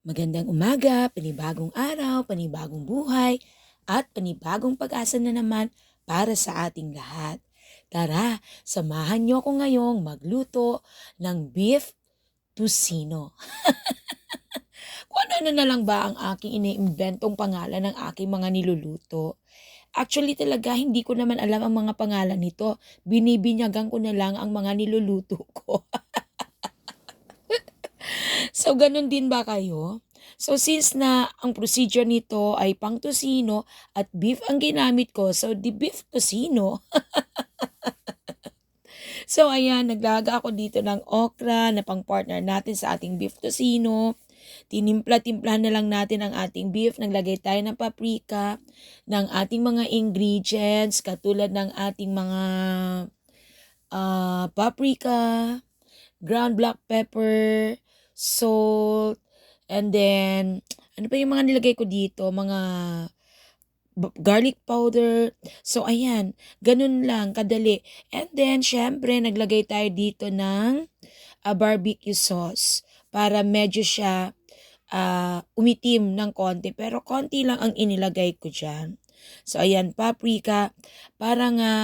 Magandang umaga, panibagong araw, panibagong buhay, at panibagong pag-asa na naman para sa ating lahat. Tara, samahan niyo ako ngayong magluto ng beef tocino. Kung ano na lang ba ang aking iniimbentong pangalan ng aking mga niluluto. Actually talaga, hindi ko naman alam ang mga pangalan nito. Binibinyagan ko na lang ang mga niluluto ko. So, ganun din ba kayo? So, since na ang procedure nito ay pang tocino at beef ang ginamit ko, so the beef tocino. So, ayan, naglaga ako dito ng okra na pang partner natin sa ating beef tocino. Tinimpla-timplahan na lang natin ang ating beef. Naglagay tayo ng paprika, ng ating mga ingredients, katulad ng ating mga ah, paprika, ground black pepper, salt, and then, ano pa yung mga nilagay ko dito? Mga garlic powder. So, ayan, ganun lang, kadali. And then, syempre, naglagay tayo dito ng ah, barbecue sauce para medyo siya ah, umitim ng konti. Pero konti lang ang inilagay ko dyan. So, ayan, paprika. Para nga,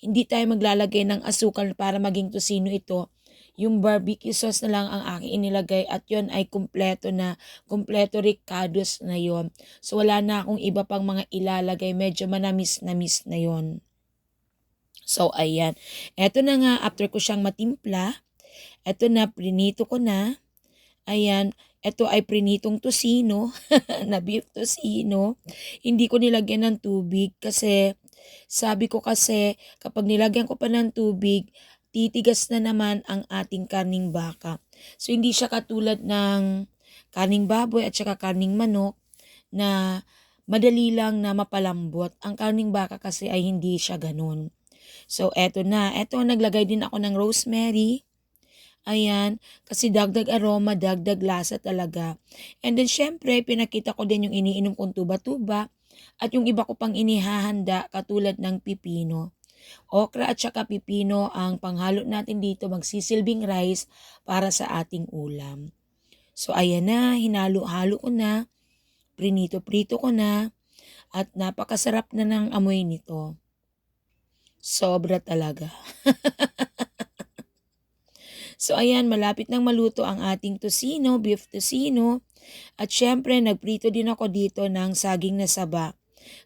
hindi tayo maglalagay ng asukal para maging tosino ito. Yung barbecue sauce na lang ang aking inilagay at yon ay kumpleto na, kumpleto ricados na yon. So wala na akong iba pang mga ilalagay, medyo manamis-namis na yon. So ayan, eto na nga after ko siyang matimpla, eto na prinito ko na. Ayan, eto ay prinitong tosino, na beef tosino. Hindi ko nilagyan ng tubig kasi sabi ko kasi kapag nilagyan ko pa ng tubig, titigas na naman ang ating karning baka. So, hindi siya katulad ng karning baboy at saka karning manok na madali lang na mapalambot. Ang karning baka kasi ay hindi siya ganun. So, eto na. Eto, naglagay din ako ng rosemary. Ayan, kasi dagdag aroma, dagdag lasa talaga. And then, syempre, pinakita ko din yung iniinom kong tuba-tuba at yung iba ko pang inihahanda katulad ng pipino. Okra at saka pipino ang panghalo natin dito magsisilbing rice para sa ating ulam. So ayan na, hinalo-halo ko na, prinito-prito ko na, at napakasarap na ng amoy nito. Sobra talaga. so ayan, malapit nang maluto ang ating tosino, beef tosino. At syempre, nagprito din ako dito ng saging na saba.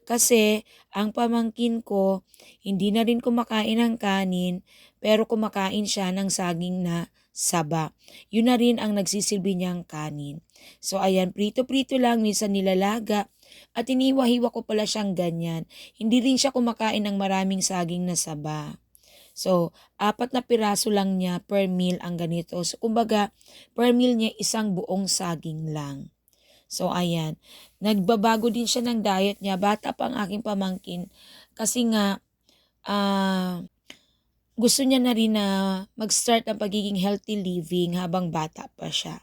Kasi ang pamangkin ko, hindi na rin kumakain ng kanin, pero kumakain siya ng saging na saba. Yun na rin ang nagsisilbi niyang kanin. So ayan, prito-prito lang, minsan nilalaga. At iniwahiwa ko pala siyang ganyan. Hindi rin siya kumakain ng maraming saging na saba. So, apat na piraso lang niya per meal ang ganito. So, kumbaga, per meal niya isang buong saging lang. So, ayan. Nagbabago din siya ng diet niya. Bata pa ang aking pamangkin. Kasi nga, ah, gusto niya na rin na mag-start ng pagiging healthy living habang bata pa siya.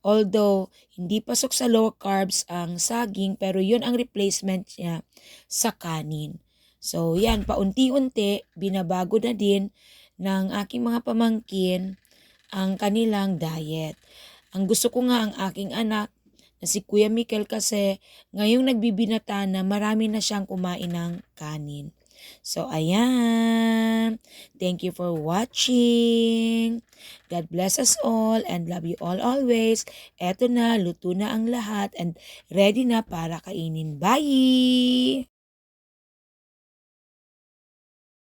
Although, hindi pasok sa low carbs ang saging, pero yun ang replacement niya sa kanin. So, yan, paunti-unti, binabago na din ng aking mga pamangkin ang kanilang diet. Ang gusto ko nga ang aking anak na si Kuya Mikel kasi ngayong nagbibinata na marami na siyang kumain ng kanin. So, ayan. Thank you for watching. God bless us all and love you all always. Eto na, luto na ang lahat and ready na para kainin. Bye!